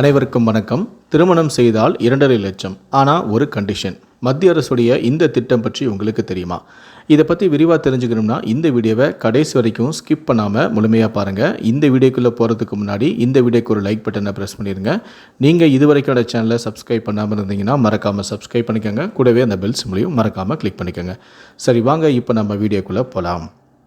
அனைவருக்கும் வணக்கம். திருமணம் செய்தால் இரண்டரை லட்சம். ஆனால் ஒரு கண்டிஷன் மத்திய அரசுடைய இந்த திட்டம் பற்றி உங்களுக்கு தெரியுமா? இதை பற்றி விரிவாக தெரிஞ்சுக்கணும்னா இந்த வீடியோவை கடைசி வரைக்கும் ஸ்கிப் பண்ணாமல் முழுமையாக பாருங்கள் இந்த வீடியோக்குள்ளே போகிறதுக்கு முன்னாடி இந்த வீடியோக்கு ஒரு லைக் பட்டனை ப்ரெஸ் பண்ணிடுங்க நீங்கள் இது சேனலை சப்ஸ்கிரைப் பண்ணாமல் இருந்தீங்கன்னா மறக்காமல் சப்ஸ்கிரைப் பண்ணிக்கோங்க. கூடவே அந்த பெல் சிம்லையும் மறக்காமல் கிளிக் பண்ணிக்கோங்க. சரி வாங்க இப்போ நம்ம வீடியோக்குள்ளே போகலாம்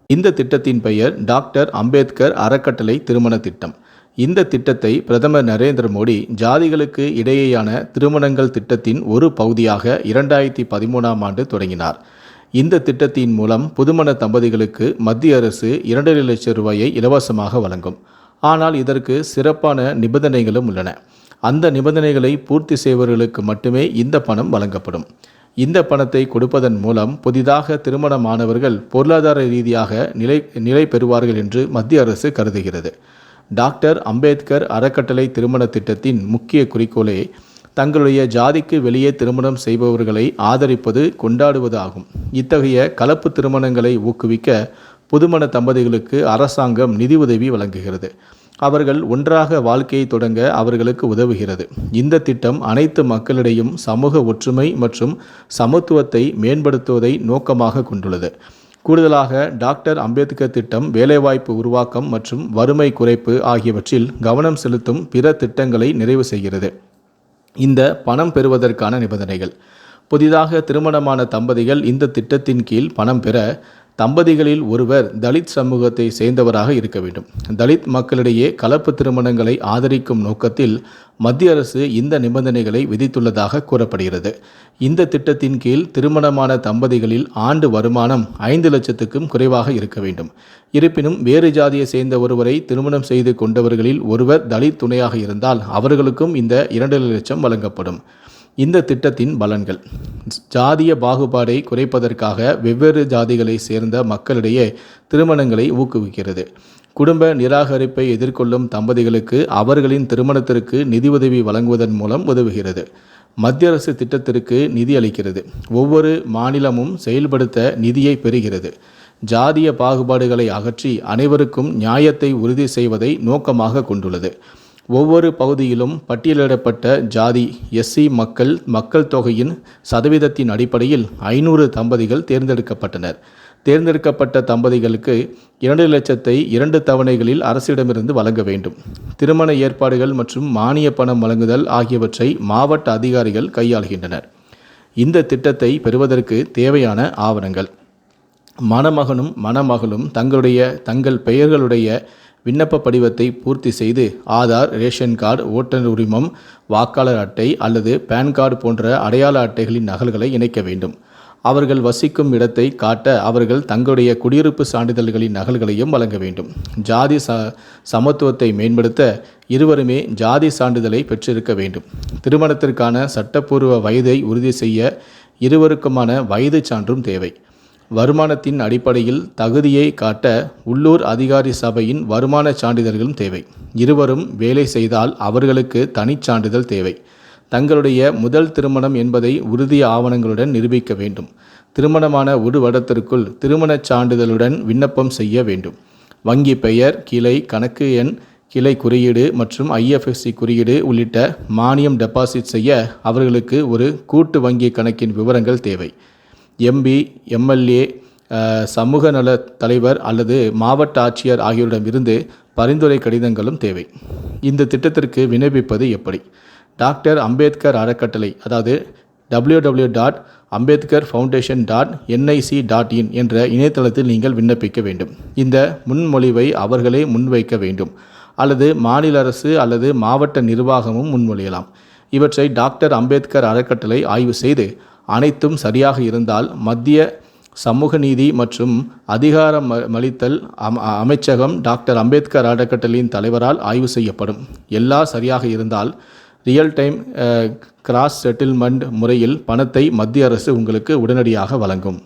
இந்த திட்டத்தின் பெயர் டாக்டர் அம்பேத்கர் அறக்கட்டளை திருமண திட்டம். இந்த திட்டத்தை பிரதமர் நரேந்திர மோடி ஜாதிகளுக்கு இடையேயான திருமணங்கள் திட்டத்தின் ஒரு பகுதியாக இரண்டாயிரத்தி பதிமூணாம் ஆண்டு தொடங்கினார். இந்த திட்டத்தின் மூலம் புதுமண தம்பதிகளுக்கு மத்திய அரசு இரண்டரை லட்சம் ரூபாயை இலவசமாக வழங்கும். ஆனால் இதற்கு சிறப்பான நிபந்தனைகளும் உள்ளன. அந்த நிபந்தனைகளை பூர்த்தி செய்பவர்களுக்கு மட்டுமே இந்த பணம் வழங்கப்படும். இந்த பணத்தை கொடுப்பதன் மூலம் புதிதாக திருமணமானவர்கள் பொருளாதார ரீதியாக நிலை நிலை பெறுவார்கள் என்று மத்திய அரசு கருதுகிறது. டாக்டர் அம்பேத்கர் அறக்கட்டளை திருமண திட்டத்தின் முக்கிய குறிக்கோளே தங்களுடைய ஜாதிக்கு வெளியே திருமணம் செய்பவர்களை ஆதரிப்பது கொண்டாடுவது ஆகும் இத்தகைய கலப்பு திருமணங்களை ஊக்குவிக்க புதுமண தம்பதிகளுக்கு அரசாங்கம் நிதி உதவி வழங்குகிறது. அவர்கள் ஒன்றாக வாழ்க்கையை தொடங்க அவர்களுக்கு உதவுகிறது. இந்த திட்டம் அனைத்து மக்களிடையும் சமூக ஒற்றுமை மற்றும் சமத்துவத்தை மேம்படுத்துவதை நோக்கமாக கொண்டுள்ளது. கூடுதலாக டாக்டர் அம்பேத்கர் திட்டம் வேலைவாய்ப்பு உருவாக்கம் மற்றும் வறுமை குறைப்பு ஆகியவற்றில் கவனம் செலுத்தும் பிற திட்டங்களை நிறைவு செய்கிறது. இந்த பணம் பெறுவதற்கான நிபந்தனைகள். புதிதாக திருமணமான தம்பதிகள் இந்த திட்டத்தின் கீழ் பணம் பெற தம்பதிகளில் ஒருவர் தலித் சமூகத்தை சேர்ந்தவராக இருக்க வேண்டும். தலித் மக்களிடையே கலப்பு திருமணங்களை ஆதரிக்கும் நோக்கத்தில் மத்திய அரசு இந்த நிபந்தனைகளை விதித்துள்ளதாக கூறப்படுகிறது. இந்த திட்டத்தின் கீழ் திருமணமான தம்பதிகளில் ஆண்டு வருமானம் ஐந்து லட்சத்துக்கும் குறைவாக இருக்க வேண்டும். இருப்பினும் வேறு ஜாதியை சேர்ந்த ஒருவரை திருமணம் செய்து கொண்டவர்களில் ஒருவர் தலித் துணையாக இருந்தால் அவர்களுக்கும் இந்த இரண்டு லட்சம் வழங்கப்படும். இந்த திட்டத்தின் பலன்கள். ஜாதிய பாகுபாடை குறைப்பதற்காக வெவ்வேறு ஜாதிகளை சேர்ந்த மக்களிடையே திருமணங்களை ஊக்குவிக்கிறது. குடும்ப நிராகரிப்பை எதிர்கொள்ளும் தம்பதிகளுக்கு அவர்களின் திருமணத்திற்கு நிதியுதவி வழங்குவதன் மூலம் உதவுகிறது. மத்திய அரசு திட்டத்திற்கு நிதி அளிக்கிறது. ஒவ்வொரு மாநிலமும் செயல்படுத்த நிதியை பெறுகிறது. ஜாதிய பாகுபாடுகளை அகற்றி அனைவருக்கும் நியாயத்தை உறுதி செய்வதை நோக்கமாக கொண்டுள்ளது. ஒவ்வொரு பகுதியிலும் பட்டியலிடப்பட்ட ஜாதி எஸ்சி மக்கள் மக்கள் தொகையின் சதவீதத்தின் அடிப்படையில் ஐநூறு தம்பதிகள் தேர்ந்தெடுக்கப்பட்டனர். தேர்ந்தெடுக்கப்பட்ட தம்பதிகளுக்கு இரண்டு லட்சத்தை இரண்டு தவணைகளில் அரசிடமிருந்து வழங்க வேண்டும். திருமண ஏற்பாடுகள் மற்றும் மானிய பணம் வழங்குதல் ஆகியவற்றை மாவட்ட அதிகாரிகள் கையாளுகின்றனர். இந்த திட்டத்தை பெறுவதற்கு தேவையான ஆவணங்கள். மணமகனும் மணமகளும் தங்களுடைய தங்கள் பெயர்களுடைய விண்ணப்ப படிவத்தை பூர்த்தி செய்து ஆதார் ரேஷன் கார்டு ஓட்டுநர் உரிமம் வாக்காளர் அட்டை அல்லது பேன் கார்டு போன்ற அடையாள அட்டைகளின் நகல்களை இணைக்க வேண்டும். அவர்கள் வசிக்கும் இடத்தை காட்ட அவர்கள் தங்களுடைய குடியிருப்பு சான்றிதழ்களின் நகல்களையும் வழங்க வேண்டும். ஜாதி ச சமத்துவத்தை மேம்படுத்த இருவருமே ஜாதி சான்றிதழை பெற்றிருக்க வேண்டும். திருமணத்திற்கான சட்டப்பூர்வ வயதை உறுதி செய்ய இருவருக்குமான வயது சான்றும் தேவை. வருமானத்தின் அடிப்படையில் தகுதியை காட்ட உள்ளூர் அதிகாரி சபையின் வருமான சான்றிதழ்களும் தேவை. இருவரும் வேலை செய்தால் அவர்களுக்கு தனிச்சான்றிதழ் தேவை. தங்களுடைய முதல் திருமணம் என்பதை உறுதி ஆவணங்களுடன் நிரூபிக்க வேண்டும். திருமணமான ஒரு வருடத்திற்குள் திருமணச் சான்றிதழுடன் விண்ணப்பம் செய்ய வேண்டும். வங்கி பெயர் கிளை கணக்கு எண் கிளை குறியீடு மற்றும் ஐஎஃப்எஸ்சி குறியீடு உள்ளிட்ட மானியம் டெபாசிட் செய்ய அவர்களுக்கு ஒரு கூட்டு வங்கி கணக்கின் விவரங்கள் தேவை. எம்பி எம்எல்ஏ சமூக நல தலைவர் அல்லது மாவட்ட ஆட்சியர் ஆகியோரிடமிருந்து பரிந்துரை கடிதங்களும் தேவை. இந்த திட்டத்திற்கு விண்ணப்பிப்பது எப்படி? டாக்டர் அம்பேத்கர் அறக்கட்டளை அதாவது W W dot Ambedkar foundation dot NIC dot in என்ற இணையதளத்தில் நீங்கள் விண்ணப்பிக்க வேண்டும். இந்த முன்மொழிவை அவர்களே முன்வைக்க வேண்டும். அல்லது மாநில அரசு அல்லது மாவட்ட நிர்வாகமும் முன்மொழியலாம். இவற்றை டாக்டர் அம்பேத்கர் அறக்கட்டளை ஆய்வு செய்து அனைத்தும் சரியாக இருந்தால் மத்திய சமூக நீதி மற்றும் அதிகாரம் மளித்தல் அமைச்சகம் டாக்டர் அம்பேத்கர் அறக்கட்டளையின் தலைவரால் ஆய்வு செய்யப்படும். எல்லா சரியாக இருந்தால் ரியல் டைம் கிராஸ் செட்டில்மெண்ட் முறையில் பணத்தை மத்திய அரசு உங்களுக்கு உடனடியாக வழங்கும்.